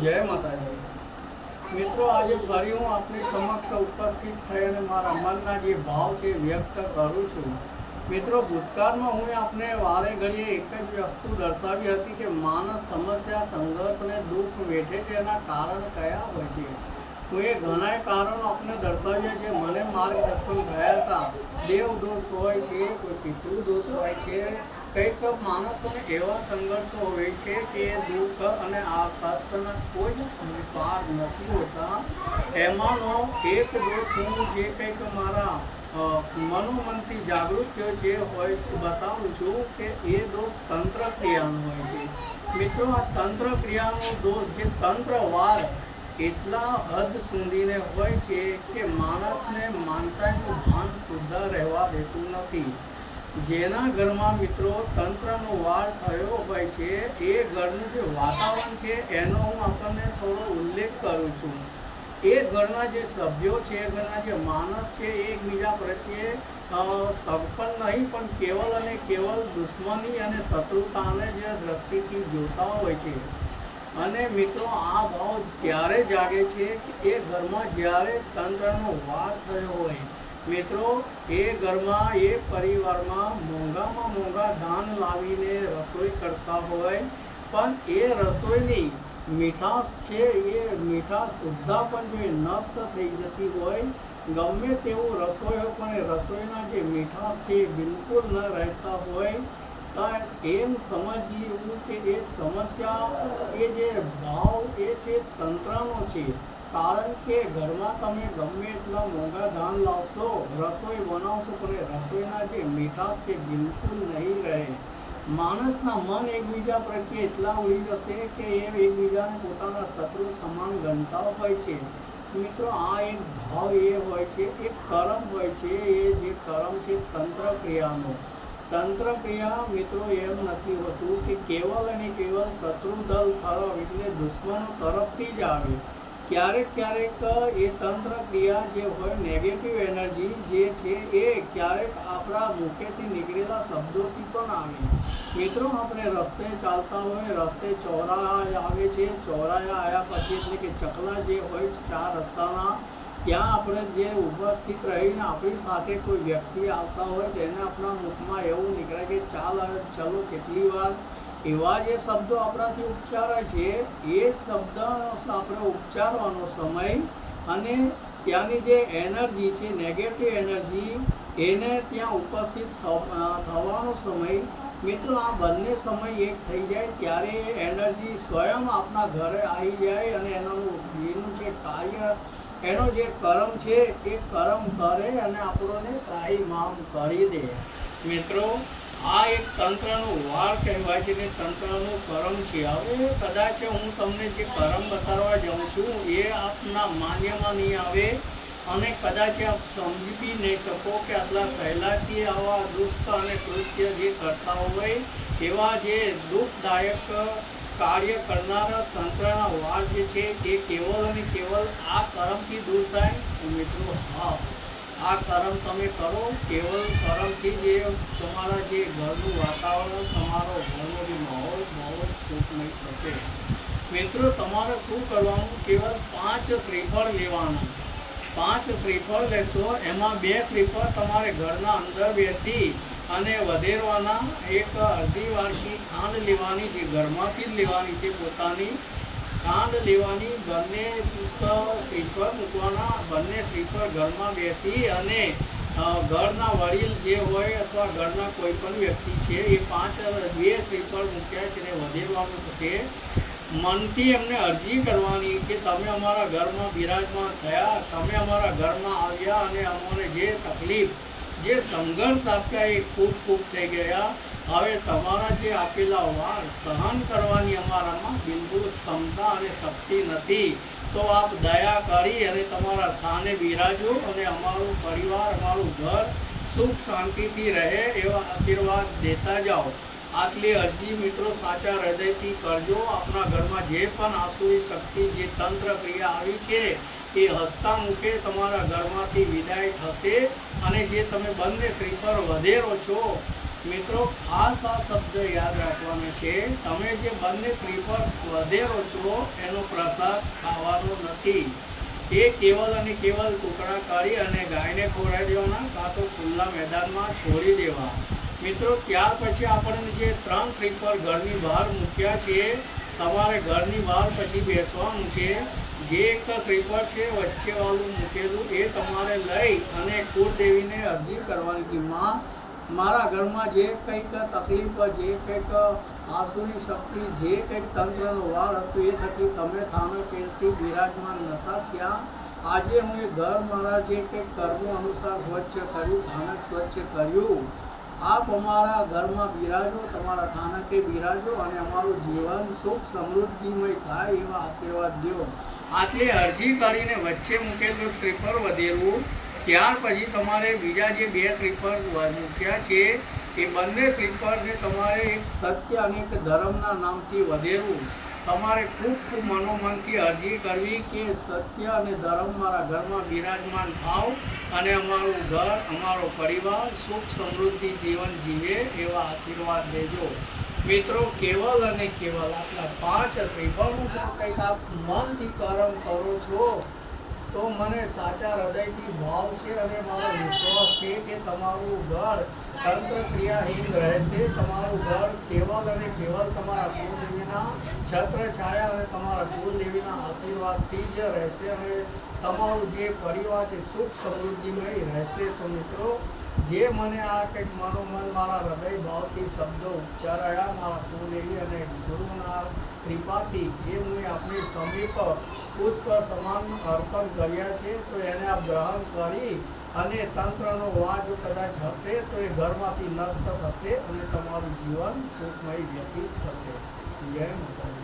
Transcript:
જય માતાજી. મિત્રો, આજે ફરી હું આપની સમક્ષ ઉપસ્થિત થઈ અને મારા મનના જે ભાવ છે વ્યક્ત કરું છું. મિત્રો, ભૂતકાળમાં હું આપને વારે ઘડીએ એક જ વસ્તુ દર્શાવી હતી કે માણસ સમસ્યા, સંઘર્ષ અને દુઃખ વેઠે છે એના કારણ કયા હોય છે. હું એ ઘણાય કારણો આપને દર્શાવ્યા છે મને માર્ગદર્શન થયા હતા. દેવ દોષ હોય છે, કોઈ પિતૃ દોષ હોય છે કંઈક માણસોને એવા સંઘર્ષો હોય છે કે દુઃખ અને આ કષ્ટના કોઈ જ નથી હોતા. એમાંનો એક દોષ હું જે કંઈક મારા મનોમનથી જાગૃત થયો છે, હોય બતાવું છું કે એ દોષ તંત્ર ક્રિયાનો હોય છે. મિત્રો, આ તંત્ર ક્રિયાનો દોષ જે તંત્રવાર એટલા હદ સુધીને હોય છે કે માણસને માનસાઈનું ભાન શુદ્ધ રહેવા દેતું નથી. જેના ઘરમાં મિત્રો તંત્રનો વાર થયો હોય છે, એ ઘરનું જે વાતાવરણ છે, એનો હું આપણને થોડો ઉલ્લેખ કરું છું. એ ઘરના જે સભ્યો છે ઘરના જે માણસ છે એકબીજા પ્રત્યે સગપણ નહીં, પણ કેવલ અને કેવલ દુશ્મની અને શત્રુતાને જે દ્રષ્ટિથી જોતા હોય છે. અને મિત્રો, આ ભાવ ત્યારે જાગે છે કે એ ઘરમાં જ્યારે તંત્રનો વાર થયો હોય મિત્રો, એ ઘરમાં, એ પરિવારમાં મોંઘામાં મોંઘા ધાન લાવીને રસોઈ કરતા હોય, પણ એ રસોઈની મીઠાશ છે, એ મીઠાશ પણ જો એ નષ્ટ થઈ જતી હોય, ગમે તેવું રસોઈ હોય, પણ એ રસોઈના જે મીઠાશ છે એ બિલકુલ ન રહેતા હોય એમ સમજીએ કે એ સમસ્યા, એ જે ભાવ, એ છે તંત્રનો છે કારણ કે ઘરમાં તમે ગમે એટલા મોંઘા ધાન લાવશો, રસોઈ બનાવશો, પણ રસોઈના જે મીઠાશ છે બિલકુલ નહીં રહે. માણસના મન એકબીજા પ્રત્યે એટલા ઉડી જશે કે એ એકબીજાને પોતાના શત્રુ સમાન ગણતા હોય છે. મિત્રો, આ એક ભાવ એ હોય છે, એક કરમ હોય છે, એ જે કરમ છે તંત્ર ક્રિયાનો તંત્ર ક્રિયા મિત્રો, એમ નથી હોતું કે કેવલ અને કેવલ શત્રુ દલ તરફ એટલે દુશ્મનો તરફથી જ આવે. ક્યારેક ક્યારેક એ તંત્ર ક્રિયા જે હોય નેગેટિવ એનર્જી જે છે એ ક્યારેક આપણા મુખેથી નીકળેલા શબ્દોથી પણ આવે. મિત્રો, આપણે રસ્તે ચાલતા હોય, રસ્તે ચોરાયા આવે છે, ચોરાયા આવ્યા પછી એટલે કે ચકલા જે હોય છે, ચાર રસ્તાના, ત્યાં આપણે જે ઉપસ્થિત રહીને આપણી સાથે કોઈ વ્યક્તિ આવતા હોય તેને આપણા મુખમાં એવું નીકળે કે ચાલ, ચલો કેટલી વાર એવા જે શબ્દો આપણાથી ઉચ્ચારાય છે, એ શબ્દનો આપણે ઉચ્ચારવાનો સમય અને ત્યાંની જે એનર્જી છે નેગેટિવ એનર્જી એને ત્યાં ઉપસ્થિત થવાનો સમય, મિત્રો આ બંને સમય એક થઈ જાય ત્યારે એ એનર્જી સ્વયં આપણા ઘરે આવી જાય અને એનું એનું જે કાર્ય, એનો જે કર્મ છે, એ કર્મ કરે અને આપણને ત્રાહીમામ કરી દે. મિત્રો આ એક તંત્રનો વાર કહેવાય છે ને તંત્રનું કરમ છે. હવે કદાચ હું તમને જે કરમ બતાવવા જાઉં છું, એ આપના માન્યમાં નહીં આવે અને કદાચ આપ સમજી બી નહીં શકો કે આટલા સહેલાથી આવા દુષ્ટ અને કૃત્ય જે કરતા હોય, એવા જે દુઃખદાયક કાર્ય કરનારા તંત્રના વાર જે છે, એ કેવલ અને કેવલ આ કરમથી દૂર થાય? મિત્રો, હા. આ કર્મ તમે કરો, કેવલ કર્મથી જે તમારા જે ઘરનું વાતાવરણ, તમારો ઘરનો જે માહોલ બહુ જ સુખમય થશે. મિત્રો, તમારે શું કરવાનું? કેવલ પાંચ શ્રીફળ લેવાનું. પાંચ શ્રીફળ લેશો, એમાં બે શ્રીફળ તમારે ઘરના અંદર બેસી અને વધેરવાના એક અડધી વાટકી ખાંડ લેવાની જે ઘરમાંથી જ લેવાની છે પોતાની. ખાંડ લેવાની, બંને શ્રીફળ મૂકવાના, બંને શ્રીફળ ઘરમાં બેસી અને ઘરના વડીલ જે હોય અથવા ઘરના કોઈ પણ વ્યક્તિ છે, એ પાંચ, બે શ્રીફળ મૂક્યા છે ને વધેરવાનું છે. મનથી એમને અરજી કરવાની કે તમે અમારા ઘરમાં બિરાજમાન થયા, તમે અમારા ઘરમાં આવ્યા અને અમને જે તકલીફ, જે સંઘર્ષ આપ્યા એ ખૂબ ખૂબ થઈ ગયા. હવે તમારા જે આપેલા વાર સહન કરવાની અમારામાં બિલકુલ ક્ષમતા અને શક્તિ નથી, તો આપ દયા કરી અને તમારા સ્થાને બિરાજો અને અમારું પરિવાર, અમારું ઘર સુખ શાંતિથી રહે એવા આશીર્વાદ દેતા જાઓ. આટલી અરજી મિત્રો સાચા હૃદયથી કરજો. આપણા ઘરમાં જે પણ આસુરી શક્તિ, જે તંત્ર ક્રિયા આવી છે, એ હસતા મૂકે તમારા ઘરમાંથી વિદાય થશે અને જે તમે બંને શ્રીફળ વધેરો છો મિત્રો, ખાસ આ શબ્દ યાદ રાખવાનો છે. તમે જે બંને શ્રીફળ વધેરો છો, એનો પ્રસાદ ખાવાનો નથી. એ કેવલ અને કેવલ ટુકડા કરી અને ગાયને ખોરાઈ દેવાના, કાં તો ખુલ્લા મેદાનમાં છોડી દેવા. મિત્રો, ત્યાર પછી આપણને જે ત્રણ શ્રીફળ ઘરની બહાર મૂક્યા છે, તમારે ઘરની બહાર પછી બેસવાનું છે. જે એક શ્રીફળ છે વચ્ચેવાળું મૂકેલું, એ તમારે લઈ અને કુળદેવીને અરજી કરવાની કે માં મારા ઘરમાં જે કંઈક તકલીફ, જે કંઈક આંસુની શક્તિ, જે કંઈક તંત્રનો વાળ હતો એ થકી તમે થાનો પેરથી બિરાજમાન નહોતા ત્યાં. આજે હું એ ઘર મારા જે કંઈક કર્મો અનુસાર સ્વચ્છ કર્યું થાનક સ્વચ્છ કર્યું. આપ અમારા ઘરમાં બિરાજો, તમારા થાનકે બિરાજો અને અમારું જીવન સુખ સમૃદ્ધિમય થાય એવા આશીર્વાદ દો આટલી અરજી કરીને વચ્ચે મૂકેલું શ્રીફળ વધેલું. ત્યાર પછી તમારે બીજા જે બે સ્લીપર મૂક્યા છે, એ બંને સ્લીપરને તમારે એક સત્ય અને એક ધર્મના નામથી વધેવું તમારે ખૂબ ખૂબ મનોમનથી અરજી કરવી કે સત્ય અને ધર્મ મારા ઘરમાં બિરાજમાન થાવ અને અમારું ઘર, અમારો પરિવાર સુખ સમૃદ્ધિ જીવન જીવે એવા આશીર્વાદ દેજો મિત્રો, કેવલ અને કેવલ આટલા પાંચ શ્રીફળનું જો કંઈક આપ મનથી કરમ કરો છો. તો મને સાચા હૃદયથી ભાવ છે અને મારો વિશ્વાસ છે કે તમારું ઘર તંત્ર ક્રિયાહીન રહેશે. તમારું ઘર કેવલ અને કેવલ તમારા કુળદેવીના છત્ર છાયા અને તમારા કુળદેવીના આશીર્વાદથી જ રહેશે અને તમારું જે પરિવાર છે, સુખ સમૃદ્ધિમય રહેશે. તો મિત્રો જે મને આ કંઈક મનોમન મારા હૃદય ભાવથી શબ્દો ઉચ્ચારાયા, મારા કુળદેવી અને ગુરુના કૃપાથી જે હું આપણી સમીપ પુષ્પ સમાન અર્પણ કર્યા છે, તો એને આ ગ્રહણ કરી અને તંત્રનો વાજ કદાચ હશે, તો એ ઘરમાંથી નષ્ટ થશે અને તમારું જીવન સુખમય વ્યતીત થશે. જય માતાજી.